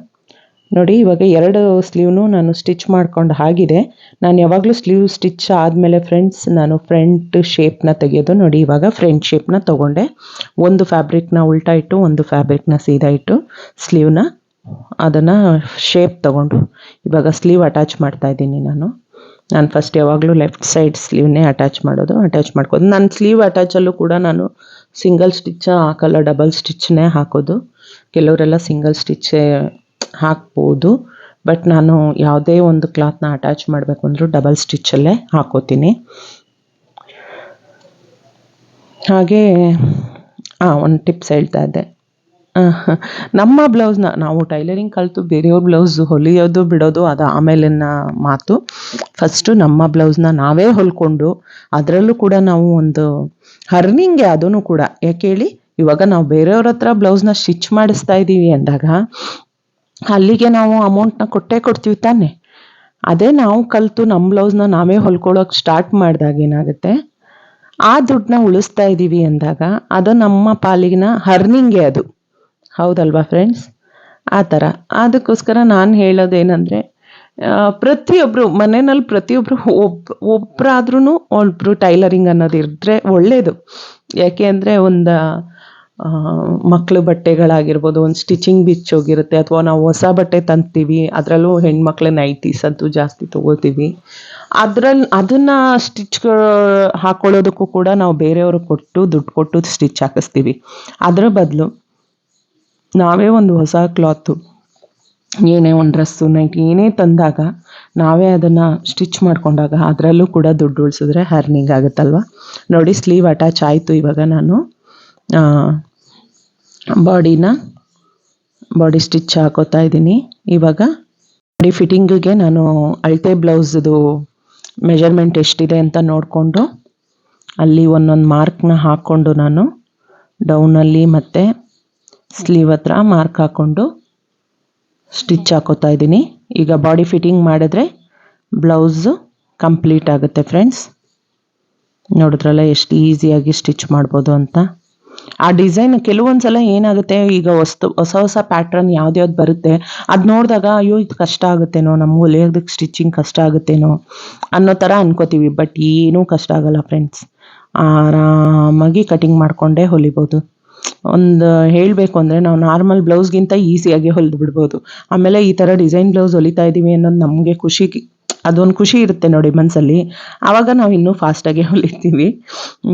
ನೋಡಿ, ಇವಾಗ ಎರಡು ಸ್ಲೀವ್ನು ನಾನು ಸ್ಟಿಚ್ ಮಾಡ್ಕೊಂಡು ಹಾಗಿದೆ. ನಾನು ಯಾವಾಗಲೂ ಸ್ಲೀವ್ ಸ್ಟಿಚ್ ಆದಮೇಲೆ ಫ್ರೆಂಡ್ಸ್, ನಾನು ಫ್ರಂಟ್ ಶೇಪ್ನ ತೆಗೆಯೋದು ನೋಡಿ, ಇವಾಗ ಫ್ರಂಟ್ ಶೇಪ್ನ ತೊಗೊಂಡೆ. ಒಂದು ಫ್ಯಾಬ್ರಿಕ್ನ ಉಲ್ಟಾ ಇಟ್ಟು, ಒಂದು ಫ್ಯಾಬ್ರಿಕ್ನ ಸೀದಾ ಇಟ್ಟು ಸ್ಲೀವ್ನ ಅದನ್ನು ಶೇಪ್ ತೊಗೊಂಡು ಇವಾಗ ಸ್ಲೀವ್ ಅಟ್ಯಾಚ್ ಮಾಡ್ತಾ ಇದ್ದೀನಿ ನಾನು. ನಾನು ಫಸ್ಟ್ ಯಾವಾಗಲೂ ಲೆಫ್ಟ್ ಸೈಡ್ ಸ್ಲೀವ್ನೇ ಅಟ್ಯಾಚ್ ಮಾಡೋದು, ಅಟ್ಯಾಚ್ ಮಾಡ್ಕೋದು. ನಾನು ಸ್ಲೀವ್ ಅಟ್ಯಾಚಲ್ಲೂ ಕೂಡ ನಾನು ಸಿಂಗಲ್ ಸ್ಟಿಚ್ ಹಾಕಲ್ಲ, ಡಬಲ್ ಸ್ಟಿಚ್ನೇ ಹಾಕೋದು. ಕೆಲವರೆಲ್ಲ ಸಿಂಗಲ್ ಸ್ಟಿಚ್ಚೇ ಹಾಕ್ಬೋದು. ಬಟ್ ನಾನು ಯಾವುದೇ ಒಂದು ಕ್ಲಾತ್ನ ಅಟ್ಯಾಚ್ ಮಾಡಬೇಕು ಅಂದರೂ ಡಬಲ್ ಸ್ಟಿಚ್ಚಲ್ಲೇ ಹಾಕೋತೀನಿ. ಹಾಗೆ ಹಾಂ ಒಂದು ಟಿಪ್ಸ್ ಹೇಳ್ತಾ ಇದ್ದೆ. ನಮ್ಮ ಬ್ಲೌಸ್ನ ನಾವು ಟೈಲರಿಂಗ್ ಕಲಿತು ಬೇರೆಯವ್ರ ಬ್ಲೌಸ್ ಹೊಲಿಯೋದು, ಬಿಡೋದು, ಅದು ಆಮೇಲಿನ ಮಾತು. ಫಸ್ಟು ನಮ್ಮ ಬ್ಲೌಸ್ನ ನಾವೇ ಹೊಲ್ಕೊಂಡು, ಅದರಲ್ಲೂ ಕೂಡ ನಾವು ಒಂದು ಹರ್ನಿಂಗೆ ಅದೂ ಕೂಡ. ಯಾಕೆ ಹೇಳಿ? ಇವಾಗ ನಾವು ಬೇರೆಯವ್ರ ಹತ್ರ ಬ್ಲೌಸ್ನ ಸ್ಟಿಚ್ ಮಾಡಿಸ್ತಾ ಇದ್ದೀವಿ ಅಂದಾಗ ಅಲ್ಲಿಗೆ ನಾವು ಅಮೌಂಟ್ನ ಕೊಟ್ಟೇ ಕೊಡ್ತೀವಿ ತಾನೆ. ಅದೇ ನಾವು ಕಲಿತು ನಮ್ಮ ಬ್ಲೌಸ್ನ ನಾವೇ ಹೊಲ್ಕೊಳ್ಳೋಕೆ ಸ್ಟಾರ್ಟ್ ಮಾಡಿದಾಗ ಏನಾಗುತ್ತೆ? ಆ ದುಡ್ಡನ್ನ ಉಳಿಸ್ತಾ ಇದ್ದೀವಿ ಅಂದಾಗ ಅದು ನಮ್ಮ ಪಾಲಿಗಿನ ಹರ್ನಿಂಗೆ ಅದು. ಹೌದಲ್ವಾ ಫ್ರೆಂಡ್ಸ್ ಆ ಥರ. ಅದಕ್ಕೋಸ್ಕರ ನಾನು ಹೇಳೋದೇನಂದರೆ ಪ್ರತಿಯೊಬ್ಬರು ಮನೆಯಲ್ಲಿ ಪ್ರತಿಯೊಬ್ಬರು ಒಬ್ಬ ಒಬ್ಬರಾದ್ರೂ ಒಬ್ಬರು ಟೈಲರಿಂಗ್ ಅನ್ನೋದು ಇದ್ದರೆ ಒಳ್ಳೆಯದು ಯಾಕೆ ಅಂದರೆ ಒಂದು ಮಕ್ಕಳು ಬಟ್ಟೆಗಳಾಗಿರ್ಬೋದು, ಒಂದು ಸ್ಟಿಚಿಂಗ್ ಬಿಚ್ಚೋಗಿರುತ್ತೆ ಅಥವಾ ನಾವು ಹೊಸ ಬಟ್ಟೆ ತಂತೀವಿ ಅದರಲ್ಲೂ ಹೆಣ್ಮಕ್ಳ ನೈಟೀಸ್ ಅಂತೂ ಜಾಸ್ತಿ ತೊಗೋತೀವಿ ಅದ್ರಲ್ಲಿ ಅದನ್ನು ಸ್ಟಿಚ್ ಹಾಕ್ಕೊಳ್ಳೋದಕ್ಕೂ ಕೂಡ ನಾವು ಬೇರೆಯವ್ರಿಗೆ ಕೊಟ್ಟು ದುಡ್ಡು ಕೊಟ್ಟು ಸ್ಟಿಚ್ ಹಾಕಿಸ್ತೀವಿ. ಅದರ ಬದಲು ನಾವೇ ಒಂದು ಹೊಸ ಕ್ಲಾತು ಏನೇ ಒಂದು ಡ್ರೆಸ್ಸು ನೈಟ್ ಏನೇ ತಂದಾಗ ನಾವೇ ಅದನ್ನು ಸ್ಟಿಚ್ ಮಾಡ್ಕೊಂಡಾಗ ಅದರಲ್ಲೂ ಕೂಡ ದುಡ್ಡು ಉಳಿಸಿದ್ರೆ ಹರ್ನಿಂಗ್ ಆಗುತ್ತಲ್ವ? ನೋಡಿ ಸ್ಲೀವ್ ಅಟ್ಯಾಚ್ ಆಯಿತು ಇವಾಗ ನಾನು. ಬಾಡಿನ ಬಾಡಿ ಸ್ಟಿಚ್ ಹಾಕೋತಾ ಇದ್ದೀನಿ. ಇವಾಗ ಬಾಡಿ ಫಿಟ್ಟಿಂಗಿಗೆ ನಾನು ಅಳತೆ ಬ್ಲೌಸ್ದು ಮೆಜರ್ಮೆಂಟ್ ಎಷ್ಟಿದೆ ಅಂತ ನೋಡಿಕೊಂಡು ಅಲ್ಲಿ ಒಂದೊಂದು ಮಾರ್ಕ್ನ ಹಾಕ್ಕೊಂಡು ನಾನು ಡೌನಲ್ಲಿ ಮತ್ತು ಸ್ಲೀವ್ ಹತ್ರ ಮಾರ್ಕ್ ಹಾಕ್ಕೊಂಡು ಸ್ಟಿಚ್ ಹಾಕೋತಾ ಇದ್ದೀನಿ. ಈಗ ಬಾಡಿ ಫಿಟ್ಟಿಂಗ್ ಮಾಡಿದ್ರೆ ಬ್ಲೌಸು ಕಂಪ್ಲೀಟ್ ಆಗುತ್ತೆ ಫ್ರೆಂಡ್ಸ್. ನೋಡಿದ್ರಲ್ಲ ಎಷ್ಟು ಈಸಿಯಾಗಿ ಸ್ಟಿಚ್ ಮಾಡ್ಬೋದು ಅಂತ. ಆ ಡಿಸೈನ್ ಕೆಲವೊಂದು ಸಲ ಏನಾಗುತ್ತೆ, ಈಗ ವಸ್ತು, ಹೊಸ ಹೊಸ ಪ್ಯಾಟ್ರನ್ ಯಾವ್ದ್ಯಾವ್ದು ಯಾವ್ದು ಬರುತ್ತೆ, ಅದು ನೋಡಿದಾಗ ಅಯ್ಯೋ ಇದು ಕಷ್ಟ ಆಗುತ್ತೇನೋ, ನಮ್ಗೆ ಹೊಲಿಯೋದಕ್ಕೆ ಸ್ಟಿಚಿಂಗ್ ಕಷ್ಟ ಆಗುತ್ತೇನೋ ಅನ್ನೋ ಥರ ಅನ್ಕೋತೀವಿ ಬಟ್ ಏನೂ ಕಷ್ಟ ಆಗಲ್ಲ ಫ್ರೆಂಡ್ಸ್ ಆರಾಮಾಗಿ ಕಟಿಂಗ್ ಮಾಡಿಕೊಂಡೇ ಹೊಲಿಬೋದು. ಒಂದು ಹೇಳಬೇಕು ಅಂದರೆ ನಾವು ನಾರ್ಮಲ್ ಬ್ಲೌಸ್ಗಿಂತ ಈಸಿಯಾಗಿ ಹೊಲಿದು ಬಿಡ್ಬೋದು. ಆಮೇಲೆ ಈ ಥರ ಡಿಸೈನ್ ಬ್ಲೌಸ್ ಹೊಲಿತಾ ಇದ್ದೀವಿ ಅನ್ನೋದು ನಮಗೆ ಖುಷಿ ಅದೊಂದು ಖುಷಿ ಇರುತ್ತೆ ನೋಡಿ ಮನಸ್ಸಲ್ಲಿ ಆವಾಗ ನಾವು ಇನ್ನೂ ಫಾಸ್ಟಾಗಿ ಹೊಲಿತೀವಿ.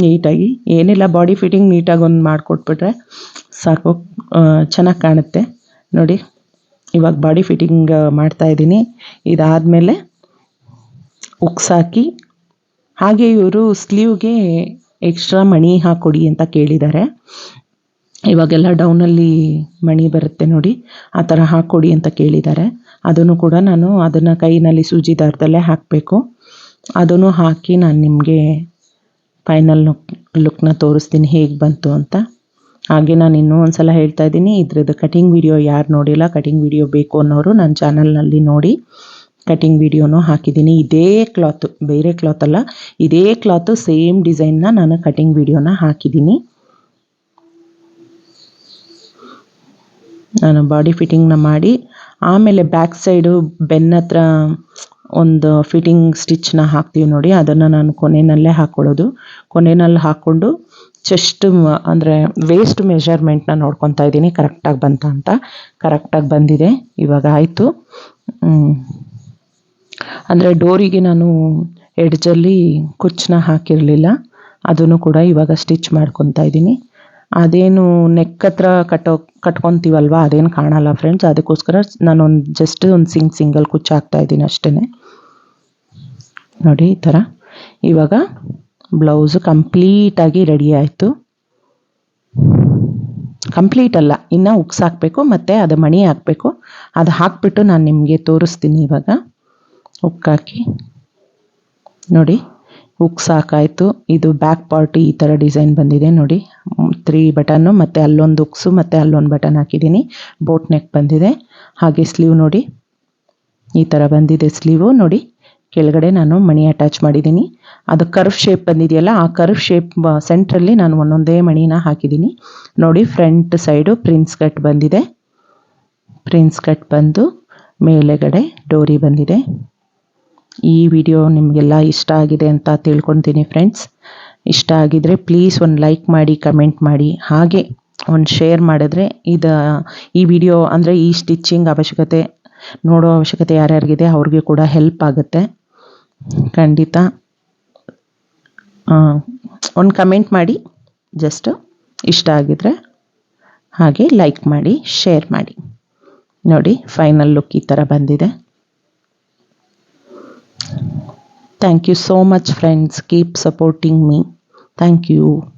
ನೀಟಾಗಿ. ಏನಿಲ್ಲ ಬಾಡಿ ಫಿಟ್ಟಿಂಗ್ ನೀಟಾಗಿ ಒಂದು ಮಾಡಿಕೊಟ್ಬಿಟ್ರೆ ಸಾಕು. ಚೆನ್ನಾಗಿ ಕಾಣುತ್ತೆ. ನೋಡಿ, ಇವಾಗ ಬಾಡಿ ಫಿಟ್ಟಿಂಗ್ ಮಾಡ್ತಾ ಇದ್ದೀನಿ. ಇದಾದಮೇಲೆ ಉಕ್ಸಾಕಿ ಹಾಗೆ ಇವರು ಸ್ಲೀವ್ಗೆ ಎಕ್ಸ್ಟ್ರಾ ಮಣಿ ಹಾಕೊಡಿ ಅಂತ ಕೇಳಿದ್ದಾರೆ ಇವಾಗೆಲ್ಲ ಡೌನಲ್ಲಿ ಮಣಿ ಬರುತ್ತೆ ನೋಡಿ. ಆ ಥರ ಹಾಕ್ಕೊಡಿ ಅಂತ ಕೇಳಿದ್ದಾರೆ ಅದನ್ನು ಕೂಡ ನಾನು ಅದನ್ನು ಕೈನಲ್ಲಿ ಸೂಜಿ ದಾರದಲ್ಲೇ ಹಾಕಬೇಕು. ಅದನ್ನು ಹಾಕಿ ನಾನು ನಿಮಗೆ ಫೈನಲ್ ಲುಕ್ ಲುಕ್ನ ತೋರಿಸ್ತೀನಿ ಹೇಗೆ ಬಂತು ಅಂತ. ಹಾಗೆ ನಾನು ಇನ್ನೂ ಒಂದು ಸಲ ಹೇಳ್ತಾ ಇದ್ದೀನಿ, ಇದ್ರದ್ದು ಕಟಿಂಗ್ ವಿಡಿಯೋ ಯಾರು ನೋಡಿಲ್ಲ ಕಟಿಂಗ್ ವಿಡಿಯೋ ಬೇಕು ಅನ್ನೋರು ನನ್ನ ಚಾನಲ್ನಲ್ಲಿ ನೋಡಿ ಕಟಿಂಗ್ ವೀಡಿಯೋನೂ ಹಾಕಿದ್ದೀನಿ. ಇದೇ ಕ್ಲಾತು ಬೇರೆ ಕ್ಲಾತ್ ಅಲ್ಲ, ಇದೇ ಕ್ಲಾತು ಸೇಮ್ ಡಿಸೈನ್ನ ನಾನು ಕಟಿಂಗ್ ವಿಡಿಯೋನ ಹಾಕಿದ್ದೀನಿ. ನಾನು ಬಾಡಿ ಫಿಟ್ಟಿಂಗ್ನ ಮಾಡಿ ಆಮೇಲೆ ಬ್ಯಾಕ್ ಸೈಡು ಬೆನ್ನ ಹತ್ರ ಒಂದು ಫಿಟ್ಟಿಂಗ್ ಸ್ಟಿಚ್ನ ಹಾಕ್ತೀವಿ ನೋಡಿ, ಅದನ್ನು ನಾನು ಕೊನೆಯಲ್ಲೇ ಹಾಕ್ಕೊಳ್ಳೋದು ಕೊನೆಯಲ್ಲಿ ಹಾಕ್ಕೊಂಡು ಚೆಸ್ಟ್ ಅಂದರೆ ವೇಸ್ಟ್ ಮೆಷರ್ಮೆಂಟ್ನ ನೋಡ್ಕೊತಾ ಇದ್ದೀನಿ ಕರೆಕ್ಟಾಗಿ ಬಂತ ಅಂತ. ಕರೆಕ್ಟಾಗಿ ಬಂದಿದೆ, ಇವಾಗ ಆಯಿತು. ಅಂದರೆ ಡೋರಿಗೆ ನಾನು ಎಡ್ಜಲ್ಲಿ ಕುಚ್ಚನ್ನ ಹಾಕಿರಲಿಲ್ಲ, ಅದನ್ನು ಕೂಡ ಇವಾಗ ಸ್ಟಿಚ್ ಮಾಡ್ಕೊತಾ ಇದ್ದೀನಿ. ಅದೇನು ನೆಕ್ ಹತ್ರ ಕಟ್ಟೋ, ಕಟ್ಕೊತೀವಲ್ವ? ಅದೇನು ಕಾಣಲ್ಲ ಫ್ರೆಂಡ್ಸ್ ಅದಕ್ಕೋಸ್ಕರ ನಾನೊಂದು ಜಸ್ಟ್ ಒಂದು ಸಿಂಗ್ ಸಿಂಗಲ್ ಕುಚ್ಚು ಹಾಕ್ತಾ ಇದ್ದೀನಿ ಅಷ್ಟೇ ನೋಡಿ, ಈ ಥರ. ಇವಾಗ ಬ್ಲೌಸು ಕಂಪ್ಲೀಟಾಗಿ ರೆಡಿ ಆಯಿತು. ಕಂಪ್ಲೀಟ್ ಅಲ್ಲ. ಇನ್ನು ಉಕ್ಸ್ ಹಾಕಬೇಕು, ಮತ್ತು ಅದು ಮಣಿ ಹಾಕಬೇಕು. ಅದು ಹಾಕ್ಬಿಟ್ಟು ನಾನು ನಿಮಗೆ ತೋರಿಸ್ತೀನಿ ಇವಾಗ. ಉಕ್ಕಾಕಿ. ನೋಡಿ. ಉಕ್ಸ್ ಸಾಕಾಯಿತು. ಇದು ಬ್ಯಾಕ್ ಪಾರ್ಟಿ ಈ ಥರ ಡಿಸೈನ್ ಬಂದಿದೆ ನೋಡಿ. ತ್ರೀ ಬಟನ್ನು ಮತ್ತು ಅಲ್ಲೊಂದು ಉಕ್ಸು ಮತ್ತು ಅಲ್ಲೊಂದು ಬಟನ್ ಹಾಕಿದ್ದೀನಿ. ಬೋಟ್ ನೆಕ್ ಬಂದಿದೆ. ಹಾಗೆ ಸ್ಲೀವ್ ನೋಡಿ. ಈ ಥರ ಬಂದಿದೆ ಸ್ಲೀವು ನೋಡಿ. ಕೆಳಗಡೆ ನಾನು ಮಣಿ ಅಟ್ಯಾಚ್ ಮಾಡಿದ್ದೀನಿ. ಅದು ಕರ್ವ್ ಶೇಪ್ ಬಂದಿದೆಯಲ್ಲ, ಆ ಕರ್ವ್ ಶೇಪ್ ಸೆಂಟ್ರಲ್ಲಿ ನಾನು ಒಂದೊಂದೇ ಮಣಿನ ಹಾಕಿದ್ದೀನಿ. ನೋಡಿ ಫ್ರಂಟ್ ಸೈಡು ಪ್ರಿನ್ಸ್ ಕಟ್ ಬಂದಿದೆ. ಪ್ರಿನ್ಸ್ ಕಟ್ ಬಂದು ಮೇಲೆಗಡೆ ಡೋರಿ ಬಂದಿದೆ. ಈ ವಿಡಿಯೋ ನಿಮಗೆಲ್ಲ ಇಷ್ಟ ಆಗಿದೆ ಅಂತ ತಿಳ್ಕೊತೀನಿ ಫ್ರೆಂಡ್ಸ್ ಇಷ್ಟ ಆಗಿದ್ರೆ ಪ್ಲೀಸ್ ಒಂದು ಲೈಕ್ ಮಾಡಿ ಕಮೆಂಟ್ ಮಾಡಿ. ಹಾಗೆ ಒಂದು ಶೇರ್ ಮಾಡಿದ್ರೆ ಇದು, ಈ ವಿಡಿಯೋ ಅಂದರೆ ಈ ಸ್ಟಿಚ್ಚಿಂಗ್ ಅವಶ್ಯಕತೆ, ನೋಡೋ ಅವಶ್ಯಕತೆ ಯಾರ್ಯಾರಿಗಿದೆ ಅವ್ರಿಗೆ ಕೂಡ ಹೆಲ್ಪ್ ಆಗುತ್ತೆ. ಖಂಡಿತ. ಒಂದು ಕಮೆಂಟ್ ಮಾಡಿ. ಜಸ್ಟ್ ಇಷ್ಟ ಆಗಿದ್ರೆ ಹಾಗೆ ಲೈಕ್ ಮಾಡಿ ಶೇರ್ ಮಾಡಿ. ನೋಡಿ ಫೈನಲ್ ಲುಕ್ ಈ ಥರ ಬಂದಿದೆ. Thank you so much, friends. Keep supporting me. Thank you.